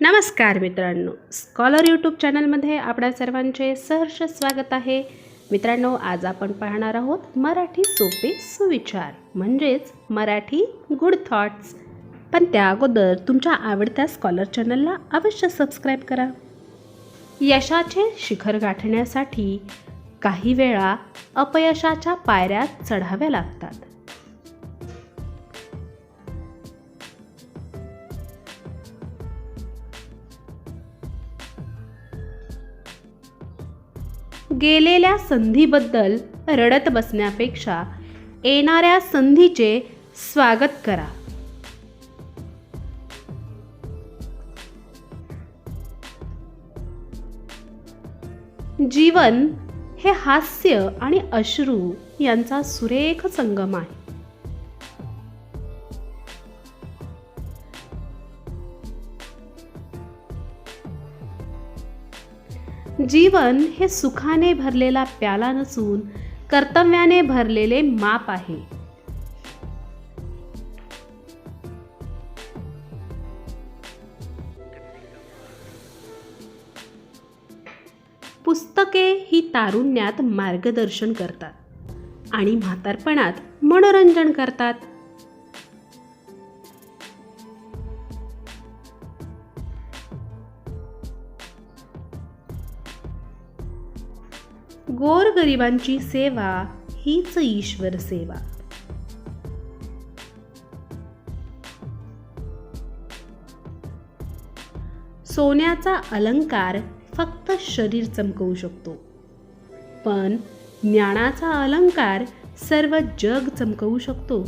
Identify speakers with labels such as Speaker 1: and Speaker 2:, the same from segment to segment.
Speaker 1: नमस्कार मित्रांनो. Scholar YouTube चॅनलमध्ये आपल्या सर्वांचे सहर्ष स्वागत आहे. मित्रांनो आज आपण पाहणार आहोत मराठी सोपे सुविचार म्हणजेच मराठी गुड थॉट्स पण त्या अगोदर तुमच्या आवडत्या स्कॉलर चॅनलला अवश्य सबस्क्राईब करा. यशाचे शिखर गाठण्यासाठी काही वेळा अपयशाच्या पायऱ्या चढाव्या लागतात. गेलेल्या संधीबद्दल रडत बसण्यापेक्षा येणाऱ्या संधीचे स्वागत करा. जीवन हे हास्य आणि अश्रू यांचा सुरेख संगम आहे. जीवन हे सुखाने भरलेला प्याला नसून कर्तव्याने भरलेले माप आहे. पुस्तके ही तारुण्यात मार्गदर्शन करतात आणि म्हातारपणात मनोरंजन करतात. गोरगरिबांची सेवा हीच ईश्वर सेवा. सोन्याचा अलंकार फक्त शरीर चमकवू शकतो पण ज्ञानाचा अलंकार सर्व जग चमकवू शकतो.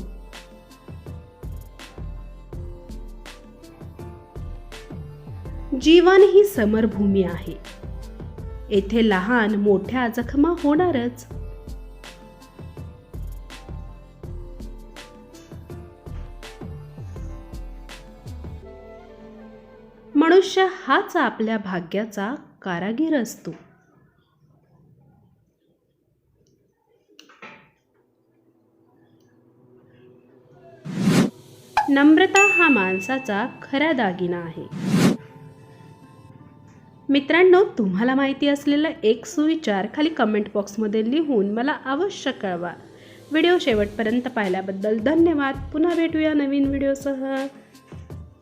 Speaker 1: जीवन ही समरभूमी आहे. येथे लहान मोठ्या जखमा होणारच. मनुष्य हाच आपल्या भाग्याचा कारागीर असतो. नम्रता हा माणसाचा खरा दागिना आहे. मित्रांनो तुम्हाला माहिती असलेला एक सुविचार खाली कमेंट बॉक्समध्ये लिहून मला अवश्य कळवा. व्हिडिओ शेवटपर्यंत पाहिल्याबद्दल धन्यवाद. पुन्हा भेटूया नवीन व्हिडिओसह.